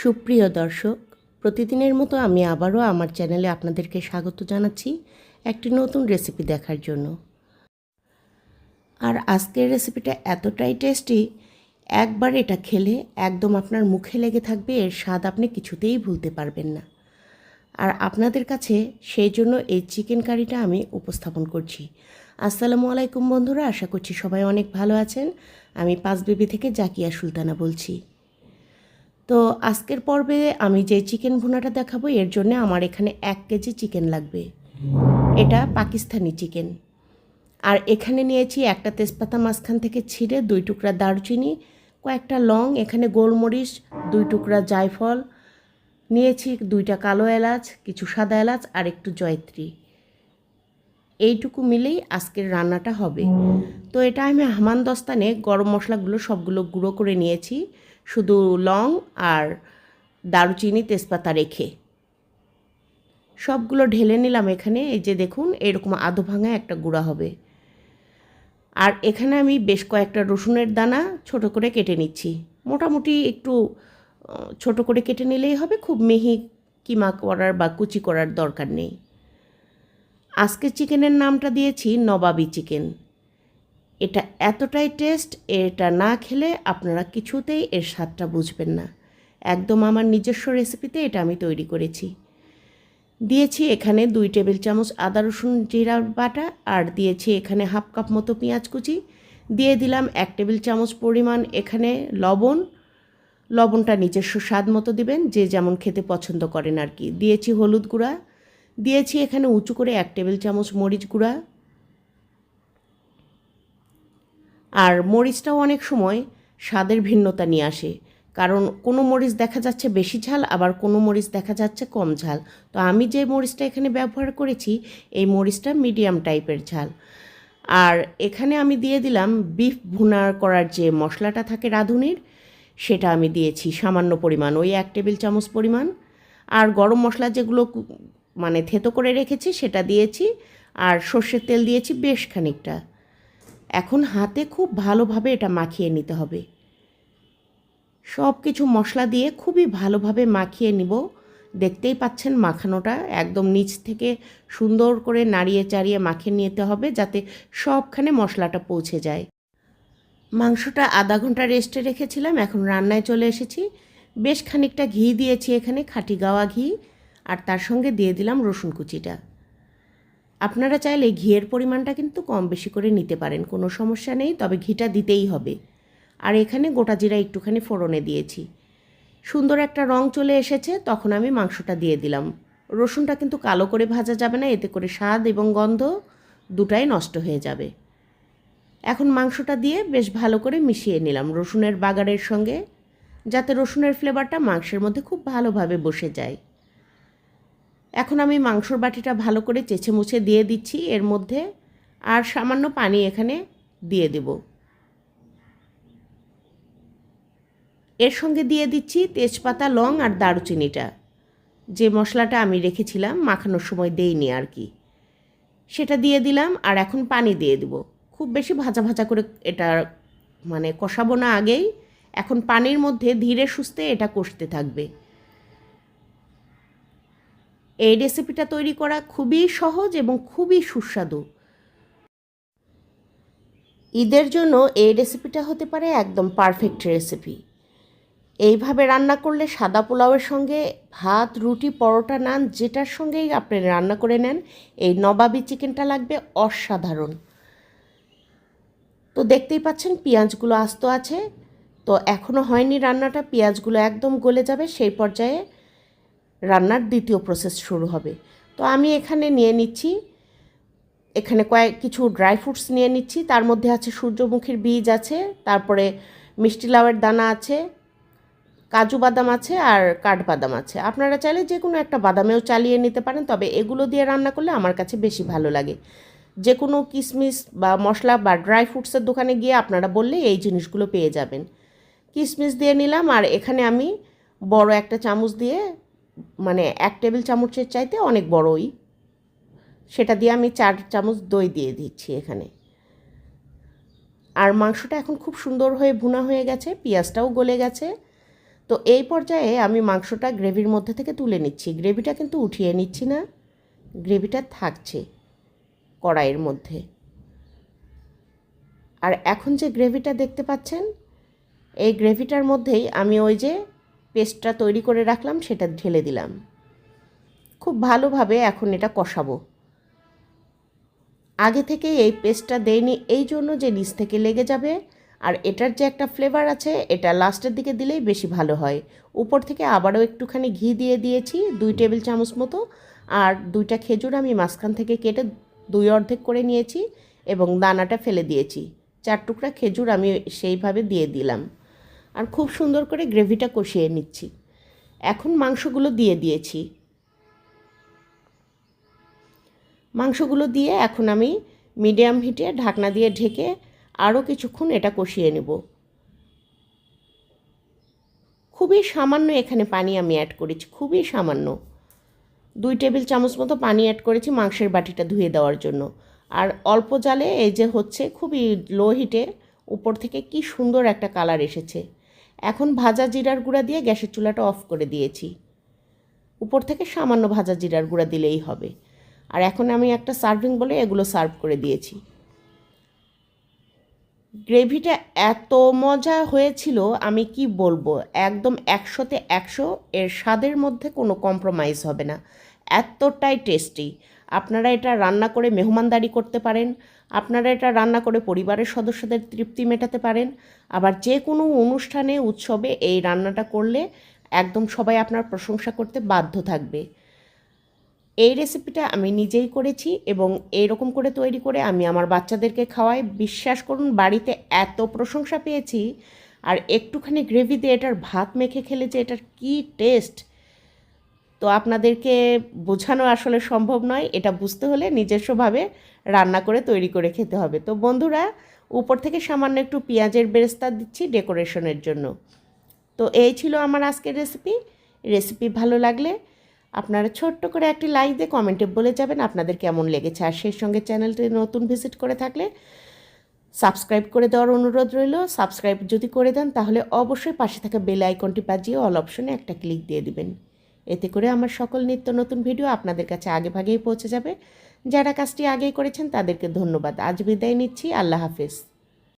সুপ্রিয় দর্শক, প্রতিদিনের মতো আমি আবারও আমার চ্যানেলে আপনাদেরকে স্বাগত জানাচ্ছি একটি নতুন রেসিপি দেখার জন্য। আর আজকের রেসিপিটা এতটাই টেস্টি, একবার এটা খেলে একদম আপনার মুখে লেগে থাকবে, এর স্বাদ আপনি কিছুতেই ভুলতে পারবেন না। আর আপনাদের কাছে সেই জন্য এই চিকেন কারিটা আমি উপস্থাপন করছি। আসসালামু আলাইকুম বন্ধুরা, আশা করছি সবাই অনেক ভালো আছেন। আমি পাঁচবিবি থেকে জাকিয়া সুলতানা বলছি। তো আজকের পর্বে আমি যে চিকেন ভুনাটা দেখাবো, এর জন্য আমার এখানে এক কেজি চিকেন লাগবে। এটা পাকিস্তানি চিকেন। আর এখানে নিয়েছি একটা তেজপাতা মাঝখান থেকে ছিঁড়ে দুই টুকরা দারুচিনি, কয়েকটা লং, এখানে গোলমরিচ, দুই টুকরা জায়ফল, নিয়েছি দুইটা কালো এলাচ, কিছু সাদা এলাচ আর একটু জয়ত্রী। এইটুকু মিলেই আজকের রান্নাটা হবে। তো এটা আমি হামান দস্তানে গরম মশলাগুলো সবগুলো গুঁড়ো করে নিয়েছি। শুধু লং আর দারুচিনি তেজপাতা রেখে। সবগুলো ঢেলে নিলাম এখানে, এই যে দেখুন, এরকম আধো ভাঙা একটা গুঁড়া হবে। আর এখানে আমি বেশ কয়েকটা রসুনের দানা ছোট করে কেটে নিচ্ছি। মোটামুটি একটু ছোট করে কেটে নিলেই হবে, খুব মিহি কিমা করার বা কুচি করার দরকার নেই। আজকে চিকেনের নামটা দিয়েছি নবাবি চিকেন। এটা এতটাই টেস্ট, এটা না খেলে আপনারা কিছুতেই এর স্বাদটা বুঝবেন না। একদম আমার নিজস্ব রেসিপিতে এটা আমি তৈরি করেছি। দিয়েছি এখানে দুই টেবিল চামচ আদা রসুন জিরা বাটা আর দিয়েছি এখানে হাফ কাপ মতো পেঁয়াজ কুচি। দিয়ে দিলাম এক টেবিল চামচ পরিমাণ এখানে লবণ। লবণটা নিজস্ব স্বাদ মতো দিবেন, যে যেমন খেতে পছন্দ করেন আর কি। দিয়েছি হলুদ গুঁড়া। দিয়েছি এখানে উঁচু করে এক টেবিল চামচ মরিচ গুঁড়া। আর মরিচটাও অনেক সময় স্বাদের ভিন্নতা নিয়ে আসে। কারণ কোনো মরিচ দেখা যাচ্ছে বেশি ঝাল, আবার কোনো মরিচ দেখা যাচ্ছে কম ঝাল। তো আমি যে মরিচটা এখানে ব্যবহার করেছি, এই মরিচটা মিডিয়াম টাইপের ঝাল। আর এখানে আমি দিয়ে দিলাম বিফ ভুনার করার যে মশলাটা থাকে রাঁধুনির, সেটা আমি দিয়েছি সামান্য পরিমাণ, ওই এক টেবিল চামচ পরিমাণ। আর গরম মশলা যেগুলো মানে থেতো করে রেখেছি, সেটা দিয়েছি। আর সর্ষের তেল দিয়েছি বেশ খানিকটা। এখন হাতে খুব ভালোভাবে এটা মাখিয়ে নিতে হবে। সব কিছু মশলা দিয়ে খুবই ভালোভাবে মাখিয়ে নিব। দেখতেই পাচ্ছেন মাখানোটা একদম নিচ থেকে সুন্দর করে নাড়িয়ে চাড়িয়ে মাখিয়ে নিতে হবে যাতে সবখানে মশলাটা পৌঁছে যায়। মাংসটা আধা ঘণ্টা রেস্টে রেখেছিলাম, এখন রান্নায় চলে এসেছি। বেশ খানিকটা ঘি দিয়েছি এখানে, খাঁটি গাওয়া ঘি, আর তার সঙ্গে দিয়ে দিলাম রসুন কুচিটা। আপনারা চাইলে ঘিয়ের পরিমাণটা কিন্তু কম বেশি করে নিতে পারেন, কোনো সমস্যা নেই, তবে ঘিটা দিতেই হবে। আর এখানে গোটা জিরা একটুখানি ফোড়নে দিয়েছি। সুন্দর একটা রং চলে এসেছে, তখন আমি মাংসটা দিয়ে দিলাম। রসুনটা কিন্তু কালো করে ভাজা যাবে না, এতে করে স্বাদ এবং গন্ধ দুটাই নষ্ট হয়ে যাবে। এখন মাংসটা দিয়ে বেশ ভালো করে মিশিয়ে নিলাম রসুনের বাগারের সঙ্গে, যাতে রসুনের ফ্লেভারটা মাংসের মধ্যে খুব ভালোভাবে বসে যায়। এখন আমি মাংসর বাটিটা ভালো করে চেঁচে মুছে দিয়ে দিচ্ছি। এর মধ্যে আর সামান্য পানি এখানে দিয়ে দেব। এর সঙ্গে দিয়ে দিচ্ছি তেজপাতা, লং আর দারুচিনিটা। যে মশলাটা আমি রেখেছিলাম মাখানোর সময় দেইনি আর কি। সেটা দিয়ে দিলাম আর এখন পানি দিয়ে দেব। খুব বেশি ভাজা ভাজা করে এটা মানে কষাবো না আগেই। এখন পানির মধ্যে ধীরে সুস্থে এটা কষতে থাকবে। এই রেসিপিটা তৈরি করা খুবই সহজ এবং খুবই সুস্বাদু। ঈদের জন্য এই রেসিপিটা হতে পারে একদম পারফেক্ট রেসিপি এইভাবে রান্না করলে সাদা পোলাওয়ের সঙ্গে ভাত, রুটি, পরোটা, নান, যেটার সঙ্গেই আপনি রান্না করে নেন, এই নবাবি চিকেনটা লাগবে অসাধারণ। তো দেখতেই পাচ্ছেন পেঁয়াজগুলো আস্ত আছে। তো এখনও হয়নি রান্নাটা, পেঁয়াজগুলো একদম গলে যাবে, সেই পর্যায়ে রান্নার দ্বিতীয় প্রসেস শুরু হবে। তো আমি এখানে নিয়ে নিচ্ছি, এখানে কয়েক, কিছু ড্রাই ফ্রুটস নিয়ে নিচ্ছি। তার মধ্যে আছে সূর্যমুখীর বীজ আছে, তারপরে মিষ্টি লাউয়ের দানা আছে, কাজু বাদাম আছে আর কাঠবাদাম আছে। আপনারা চাইলে যে কোনো একটা বাদামেও চালিয়ে নিতে পারেন, তবে এগুলো দিয়ে রান্না করলে আমার কাছে বেশি ভালো লাগে। যে কোনো কিশমিশ বা মশলা বা ড্রাই ফ্রুটসের দোকানে গিয়ে আপনারা বললে এই জিনিসগুলো পেয়ে যাবেন। কিশমিশ দিয়ে নিলাম আর এখানে আমি বড় একটা চামচ দিয়ে মানে এক টেবিল চামচের চাইতে অনেক বড়ই। সেটা দিয়ে আমি চার চামচ দই দিয়ে দিচ্ছি এখানে। আর মাংসটা এখন খুব সুন্দর হয়ে ভুনা হয়ে গেছে, পেঁয়াজটাও গলে গেছে। তো এই পর্যায়ে আমি মাংসটা গ্রেভির মধ্যে থেকে তুলে নিচ্ছি। গ্রেভিটা কিন্তু উঠিয়ে নিচ্ছি না, গ্রেভিটা থাকছে কড়াইয়ের মধ্যে। আর এখন যে গ্রেভিটা দেখতে পাচ্ছেন, এই গ্রেভিটার মধ্যেই আমি ওই যে পেস্টটা তৈরি করে রাখলাম, সেটা ঢেলে দিলাম। খুব ভালোভাবে এখন এটা কষাবো। আগে থেকে এই পেস্টটা দেয়নি এই জন্য যে নিচ থেকে লেগে যাবে, আর এটার যে একটা ফ্লেভার আছে, এটা লাস্টের দিকে দিলেই বেশি ভালো হয়। উপর থেকে আবারও একটুখানি ঘি দিয়ে দিয়েছি, দুই টেবিল চামচ মতো, আর দুইটা খেজুর আমি মাঝখান থেকে কেটে দুই অর্ধেক করে নিয়েছি এবং দানাটা ফেলে দিয়েছি। চার টুকরা খেজুর আমি সেইভাবে দিয়ে দিলাম। আর খুব সুন্দর করে গ্রেভিটা কষিয়ে নিচ্ছি। এখন মাংসগুলো দিয়ে দিয়েছি। মাংসগুলো দিয়ে এখন আমি মিডিয়াম হিটে ঢাকনা দিয়ে ঢেকে আরও কিছুক্ষণ এটা কষিয়ে নেব। খুবই সামান্য এখানে পানি আমি অ্যাড করেছি, খুবই সামান্য। দুই টেবিল চামচ মতো পানি অ্যাড করেছি মাংসের বাটিটা ধুয়ে দেওয়ার জন্য। আর অল্প জালে এই যে হচ্ছে খুবই লো হিটে উপর থেকে কি সুন্দর একটা কালার এসেছে। এখন ভাজা জিরার গুঁড়া দিয়ে গ্যাসের চুলাটা অফ করে দিয়েছি। উপর থেকে সামান্য ভাজা জিরার গুঁড়া দিলেই হবে। আর এখন আমি একটা সার্ভিং বলে এগুলো সার্ভ করে দিয়েছি। গ্রেভিটা এত মজা হয়েছিল, আমি কি বলব? একদম একশোতে একশো, এর স্বাদের মধ্যে কোনো কম্প্রোমাইজ হবে না। এতটাই টেস্টি আপনারা এটা রান্না করে মেহমানদারি করতে পারেন। আপনারা এটা রান্না করে পরিবারের সদস্যদের তৃপ্তি মেটাতে পারেন। আবার যে কোনো অনুষ্ঠানে, উৎসবে এই রান্নাটা করলে একদম সবাই আপনার প্রশংসা করতে বাধ্য থাকবে। এই রেসিপিটা আমি নিজেই করেছি এবং এইরকম করে তৈরি করে আমি আমার বাচ্চাদেরকে খাওয়াই। বিশ্বাস করুন, বাড়িতে এত প্রশংসা পেয়েছি। আর একটুখানি গ্রেভি দিয়ে এটার ভাত মেখে খেলে যে এটার কী টেস্ট তো আপনাদেরকে বোঝানো আসলে সম্ভব নয়। এটা বুঝতে হলে নিজস্বভাবে রান্না করে তৈরি করে খেতে হবে। তো বন্ধুরা, উপর থেকে সামান্য একটু পেঁয়াজের বেরেস্তা দিচ্ছি ডেকোরেশনের জন্য। তো এই ছিল আমার আজকের রেসিপি। রেসিপি ভালো লাগলে আপনারা ছোট্ট করে একটি লাইক দিয়ে কমেন্টে বলে যাবেন আপনাদের কেমন লেগেছে। আর সেই সঙ্গে চ্যানেলটি নতুন ভিজিট করে থাকলে সাবস্ক্রাইব করে দেওয়ার অনুরোধ রইল। সাবস্ক্রাইব যদি করে দেন, তাহলে অবশ্যই পাশে থাকা বেল আইকনটি বাজিয়ে অল অপশনে একটা ক্লিক দিয়ে দিবেন। এতে করে আমার সকল নিত্য নতুন ভিডিও আপনাদের কাছে আগে ভাগেই পৌঁছে যাবে। যারা কাজটি আগেই করেছেন তাদেরকে ধন্যবাদ। আজ বিদায় নিচ্ছি। আল্লাহ হাফিজ।